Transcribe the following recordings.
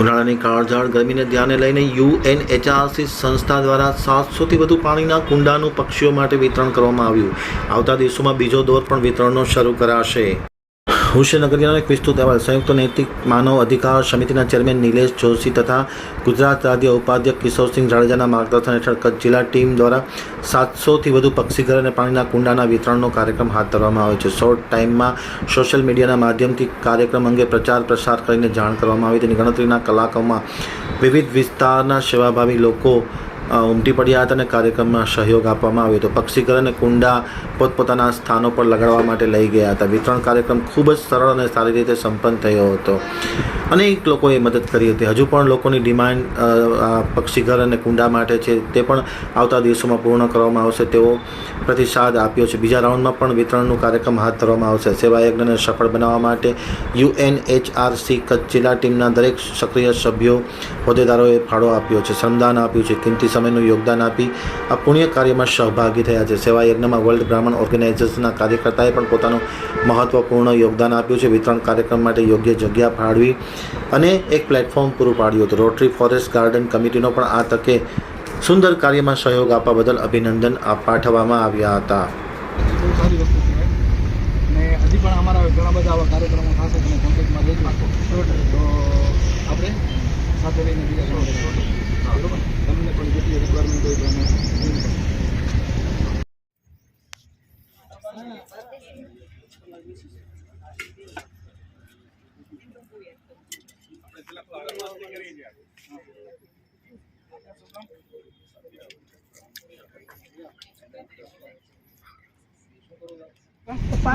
ઉનાળાની કાળઝાળ ગરમીને ધ્યાને લઈને યુએનએચઆરસી સંસ્થા દ્વારા સાતસોથી વધુ પાણીના કુંડાનું પક્ષીઓ માટે વિતરણ કરવામાં આવ્યું. આવતા દિવસોમાં બીજો દોર પણ વિતરણનો શરૂ કરાશે. હુશેનગરીયાનો એક વિસ્તૃત અહેવાલ. સંયુક્ત નૈતિક માનવ અધિકાર સમિતિના ચેરમેન નિલેશ જોશી તથા ગુજરાત રાજ્ય ઉપાધ્યક્ષ કિશોરસિંહ જાડેજાના માર્ગદર્શન હેઠળ કચ્છ જિલ્લા ટીમ દ્વારા સાતસોથી વધુ પક્ષીઘર અને પાણીના કુંડાના વિતરણનો કાર્યક્રમ હાથ ધરવામાં આવ્યો છે. શોર્ટ ટાઈમમાં સોશિયલ મીડિયાના માધ્યમથી કાર્યક્રમ અંગે પ્રચાર પ્રસાર કરીને જાણ કરવામાં આવી. તેની ગણતરીના કલાકોમાં વિવિધ વિસ્તારના સેવાભાવી લોકો ઉમટી પડ્યા હતા અને કાર્યક્રમમાં સહયોગ આપવામાં આવ્યો હતો. પક્ષીઘર અને કુંડા પોતપોતાના સ્થાનો પર લગાડવા માટે લઈ ગયા હતા. વિતરણ કાર્યક્રમ ખૂબ જ સરળ અને સારી રીતે સંપન્ન થયો હતો. અનેક લોકોએ મદદ કરી હતી. હજુ પણ લોકોની ડિમાન્ડ પક્ષીઘર અને કુંડા માટે છે તે પણ આવતા દિવસોમાં પૂર્ણ કરવામાં આવશે. તેવો પ્રતિસાદ આપ્યો છે. બીજા રાઉન્ડમાં પણ વિતરણનું કાર્યક્રમ હાથ ધરવામાં આવશે. સેવાયજ્ઞને સફળ બનાવવા માટે યુએનએચઆરસી કચ્છ જિલ્લા ટીમના દરેક સક્રિય સભ્યો હોદ્દેદારોએ ફાળો આપ્યો છે. શ્રમદાન આપ્યું છે. કિંમતી સમયનું યોગદાન આપી આ પુણ્ય કાર્યમાં સહભાગી થયા છે. સેવા યજ્ઞમાં વર્લ્ડ બ્રાહ્મણ ઓર્ગેનાઇઝેશનના કાર્યકર્તાએ પણ પોતાનું મહત્વપૂર્ણ યોગદાન આપ્યું છે. વિતરણ કાર્યક્રમ માટે યોગ્ય જગ્યા ફાળવી અને એક પ્લેટફોર્મ પૂરું પાડ્યું હતું. રોટરી ફોરેસ્ટ ગાર્ડન કમિટીનો પણ આ તકે સુંદર કાર્યમાં સહયોગ આપવા બદલ અભિનંદન પાઠવવામાં આવ્યા હતા. હજી.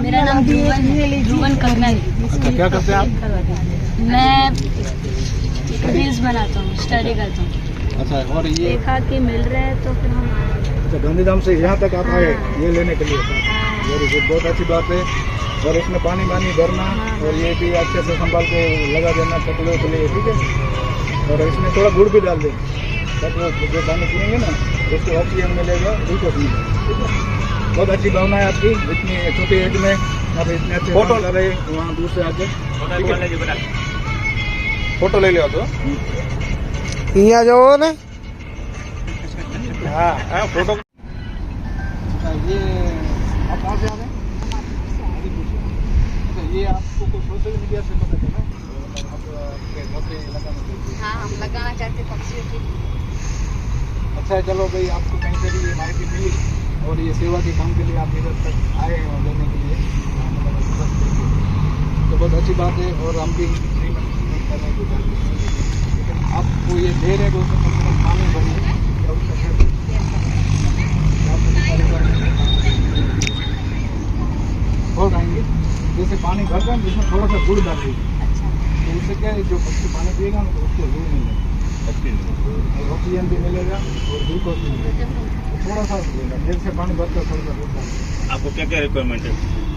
मेरा नाम ध्रुवन है कंगन अच्छा क्या करते हैं आप? मैं रील्स बनाता हूँ स्टडी करता हूँ। अच्छा और ये देखा कि मिल रहा है तो फिर हम। अच्छा गांधीधाम से यहाँ तक आप आए हाँ। ये लेने के लिए। गुड बहुत अच्छी बात है। और इसमें पानी वानी भरना और ये भी अच्छे से संभाल के लगा देना कपड़ों के लिए ठीक है? और इसमें थोड़ा गुड़ भी डाल दें जो पानी पियेंगे ना उसको ऑक्सीजन मिलेगा ठीक है? बहुत अच्छी भावना है आपकी इतनी छोटी एज में आप इतने अच्छे फ़ोटो लगा रहे वहाँ दूर से आके फ़ोटो ले। लिया तो? यहाँ जाओ ना। हाँ, हाँ फ़ोटो ये आप कहाँ से आ रहे हैं? सोशल मीडिया से पता चला हाँ हम लगाना चाहते पक्षियों की अच्छा है, चलो भाई आपको कहीं से भी ये माहिती मिली और ये सेवा के काम के लिए आप इधर तक आए हैं और लेने के लिए। तो बहुत अच्छी बात है और हम भी में करने को हैं लेकिन आपको ये दे रहे हैं तो कम से कम पानी पानी भर रहे हैं जिसमें थोड़ा सा गुड़ डाल दीजिए अच्छा तो उससे क्या है जो पक्षी पानी पिएगा ना तो उसको गुड़ मिलेगा और ऑक्सीजन भी मिलेगा और ग्लूकोज भी मिलेगा तो थोड़ा सा मिलेगा जैसे पानी भरता है थोड़ा सा गुड़ डाल दीजिए। आपको क्या क्या रिक्वायरमेंट है